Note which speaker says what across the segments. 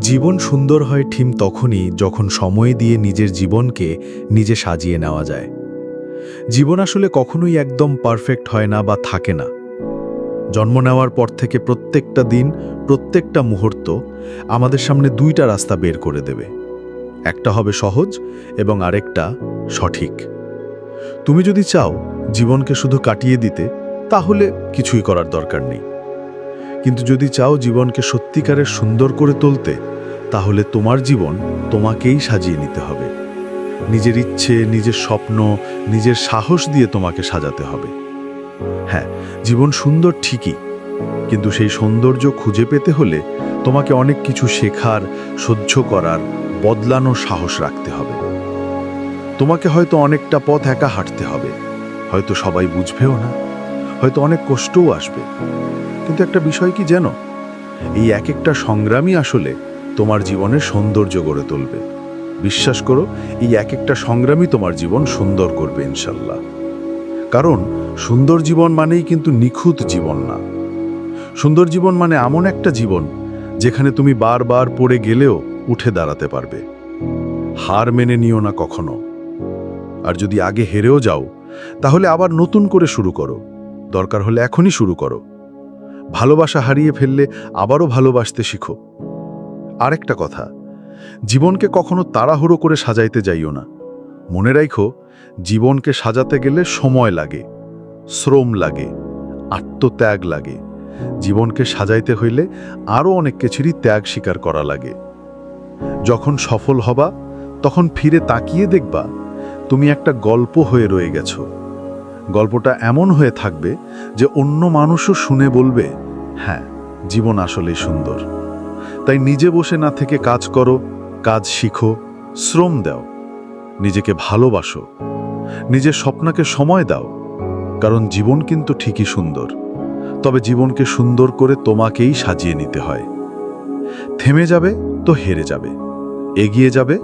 Speaker 1: জীবন সুন্দর হয় ঠিম তখনই যখন সময় দিয়ে নিজের জীবনকে নিজে সাজিয়ে নেওয়া যায়। জীবন আসলে কখনোই একদম পারফেক্ট হয় না বা থাকে না। জন্ম নেওয়ার পর থেকে প্রত্যেকটা দিন, প্রত্যেকটা মুহূর্ত আমাদের সামনে দুইটা রাস্তা বের করে দেবে। একটা হবে সহজ এবং আরেকটা সঠিক। তুমি যদি চাও জীবনকে শুধু কাটিয়ে দিতে, তাহলে কিছুই করার দরকার নেই। কিন্তু যদি চাও জীবনকে সত্যিকারের সুন্দর করে তুলতে, তাহলে তোমার জীবন তোমাকেই সাজিয়ে নিতে হবে। নিজের ইচ্ছে, নিজের স্বপ্ন, নিজের সাহস দিয়ে তোমাকে সাজাতে হবে। হ্যাঁ জীবন সুন্দর ঠিকই, কিন্তু সেই সৌন্দর্য খুঁজে পেতে হলে তোমাকে অনেক কিছু শেখার, সহ্য করার, বদলানোর সাহস রাখতে হবে। তোমাকে হয়তো অনেকটা পথ একা হাঁটতে হবে, হয়তো সবাই বুঝবেও না, হয়তো অনেক কষ্টও আসবে। কিন্তু একটা বিষয় কি যেন? এই এক একটা সংগ্রামই আসলে তোমার জীবনের সৌন্দর্য গড়ে তুলবে। বিশ্বাস করো, এই এক একটা সংগ্রামই তোমার জীবন সুন্দর করবে, ইনশাল্লাহ। কারণ সুন্দর জীবন মানেই কিন্তু নিখুঁত জীবন না। সুন্দর জীবন মানে এমন একটা জীবন যেখানে তুমি বারবার পড়ে গেলেও উঠে দাঁড়াতে পারবে। হার মেনে নিও না কখনো। আর যদি আগে হেরেও যাও, তাহলে আবার নতুন করে শুরু করো। দরকার হলে এখনই শুরু করো। ভালোবাসা হারিয়ে ফেললে আবারও ভালোবাসতে শিখো। আরেকটা কথা, জীবনকে কখনো তাড়াহুড়ো করে সাজাইতে যাইও না। মনে রাখো জীবনকে সাজাতে গেলে সময় লাগে, শ্রম লাগে, আত্মত্যাগ লাগে। জীবনকে সাজাইতে হইলে আরও অনেক কিছুরই ত্যাগ স্বীকার করা লাগে। যখন সফল হবা, তখন ফিরে তাকিয়ে দেখবা, তুমি একটা গল্প হয়ে রয়ে গেছো। গল্পটা এমন হয়ে থাকবে যে অন্য মানুষও শুনে বলবে হ্যাঁ জীবন আসলেই সুন্দর। তাই নিজে বসে না থেকে কাজ করো, কাজ শিখো, শ্রম দাও, নিজেকে ভালোবাসো, নিজের স্বপ্নকে সময় দাও, কারণ জীবন কিন্তু ঠিকই সুন্দর। তবে জীবনকে সুন্দর করে তোমাকেই সাজিয়ে নিতে হয়। থেমে যাবে তো হেরে যাবে, এগিয়ে যাবে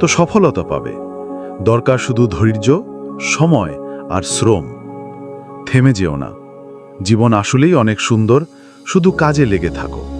Speaker 1: তো সফলতা পাবে। দরকার শুধু ধৈর্য, সময় আর শ্রম। থেমে যেও না। জীবন আসলেই অনেক সুন্দর শুধু কাজে লেগে থাকো।